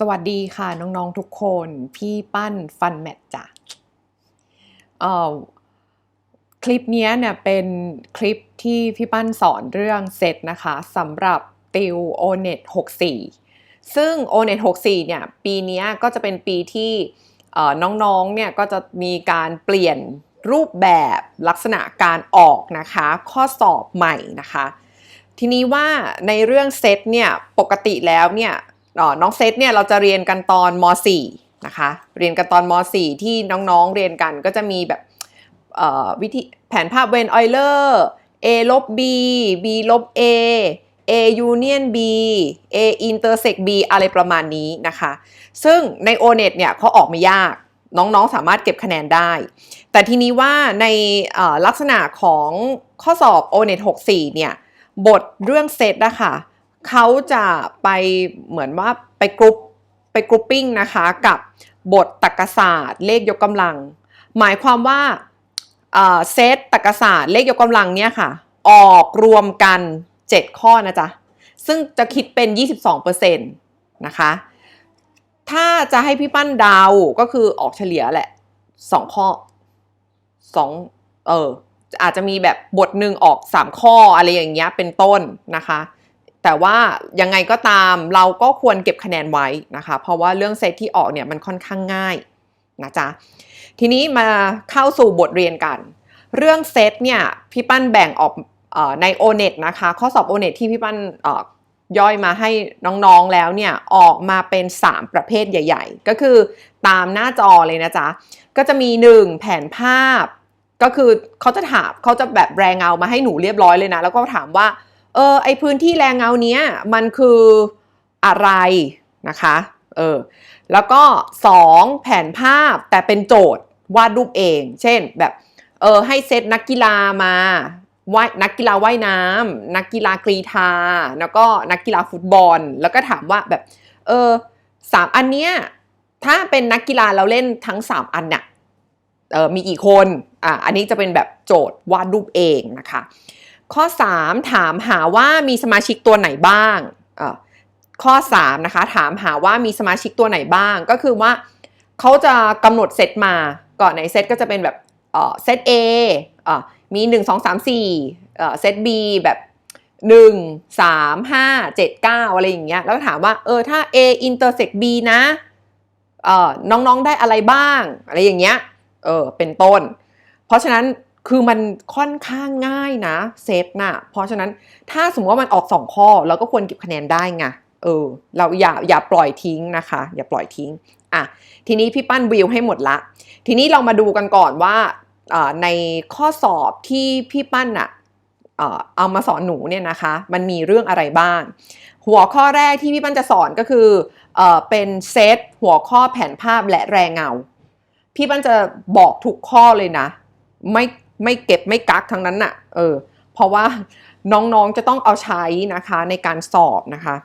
สวัสดีค่ะ น้อง ๆ ทุกคน พี่ปั้นฟันแมทจ้ะคลิปนี้เนี่ยเป็นคลิปที่พี่ปั้นสอนเรื่องเซตนะคะสำหรับติว ONET 64 ซึ่ง ONET 64 เนี่ยปีนี้ก็จะเป็นปีที่น้องๆเนี่ยก็จะมีการเปลี่ยนรูปแบบลักษณะการออกนะคะ ข้อสอบใหม่นะคะ ทีนี้ว่าในเรื่องเซตเนี่ยปกติแล้วเนี่ย น้องเซตเนี่ยเราจะเรียนกันตอนม .4 นะคะ เรียนกันตอนม .4 ที่น้องๆเรียนกันก็จะมีแบบวิธีแผนภาพเวนออยเลอร์ A ลบ B B ลบ A A union B A intersect B อะไรประมาณนี้นะคะ ซึ่งใน ONET เนี่ยเขาออกไม่ยากน้องๆ สามารถเก็บคะแนนได้ แต่ทีนี้ว่าในลักษณะของข้อสอบ ONET 64 เนี่ย บทเรื่องเซตนะคะ เขาจะไปเหมือนว่าไปกรุ๊ปไปกรุ๊ปปิ้งนะคะกับบทตรรกศาสตร์ เลขยกกำลัง หมายความว่าเซตตรรกศาสตร์ เลขยกกำลังเนี่ยค่ะ ออกรวมกัน 7 ข้อนะจ๊ะ ซึ่งจะคิดเป็น 22%นะคะ ถ้าจะให้พี่ปั้นดาวก็คือออกเฉลี่ยแหละ 2 ข้อ 2 เอออาจจะมีแบบบทหนึ่งออก 3 ข้ออะไรอย่างเงี้ยเป็นต้นนะคะ แต่ว่ายังไงก็ตามเราก็ควรเก็บคะแนนไว้นะคะ เพราะว่าเรื่องเซตที่ออกเนี่ยมันค่อนข้างง่ายนะจ๊ะ ทีนี้มาเข้าสู่บทเรียนกัน เรื่องเซตเนี่ยพี่ปั้นแบ่งออกออใน ONET นะคะ ข้อสอบ ONET ที่พี่ปั้นย่อยมาให้น้องๆแล้วเนี่ยออกมาเป็น 3 ประเภทใหญ่ ๆ ก็คือตามหน้าจอเลยนะจ๊ะ ก็จะมี 1 แผนภาพ ก็คือเขาจะถามเขาจะแบบแรงเงามาให้หนูเรียบร้อยเลยนะ แล้วก็ถามว่า เออไอพื้นที่แรงเงาเนี้ยมันคืออะไรนะคะเออแล้วก็ 2 แผนภาพแต่เป็นโจทย์วาดรูปเอง เช่นแบบเออให้เซตนักกีฬามาว่ายนักกีฬาว่ายน้ำนักกีฬากรีธา แล้วก็นักกีฬาฟุตบอล แล้วก็ถามว่าแบบเออสามอันเนี้ยถ้าเป็นนักกีฬาเราเล่นทั้ง 3 อันเนี่ยเออมีกี่คนอะอันนี้จะเป็นแบบโจทย์วาดรูปเองนะคะ ข้อ 3 ถามหาว่ามีสมาชิกตัวไหนบ้าง ข้อ 3 นะคะ ถามหาว่ามีสมาชิกตัวไหนบ้าง ก็คือว่าเขาจะกำหนดเซตมาก่อนในเซตก็จะเป็นแบบเอ่อเซต A อะมี 1 2 3 4เอ่เซต B แบบ 1 3 5 7 9 อะไรอย่างเงี้ย แล้วถามว่าเออถ้า A intersect B นะน้องๆได้อะไรบ้าง อะไรอย่างเงี้ย เออเป็นต้น เพราะฉะนั้น คือมันค่อนข้างง่ายนะเซตน่ะ เพราะฉะนั้นถ้าสมมติว่ามันออก2ข้อ เราก็ควรเก็บคะแนนได้ไงเออเราอย่าอย่าปล่อยทิ้งนะคะ อย่าปล่อยทิ้งอะทีนี้พี่ปั้นวิวให้หมดละ ทีนี้เรามาดูกันก่อนว่าในข้อสอบที่พี่ปั้นอะเอ่อเอามาสอนหนูเนี่ยนะคะ มันมีเรื่องอะไรบ้าง หัวข้อแรกที่พี่ปั้นจะสอนก็คือเอ่อเป็นเซตหัวข้อแผนภาพและแรงเงา พี่ปั้นจะบอกทุกข้อเลยนะ ไม่ ไม่เก็บไม่กักทั้งนั้นน่ะ เออ เพราะว่าน้องๆจะต้องเอาใช้นะคะในการสอบนะคะ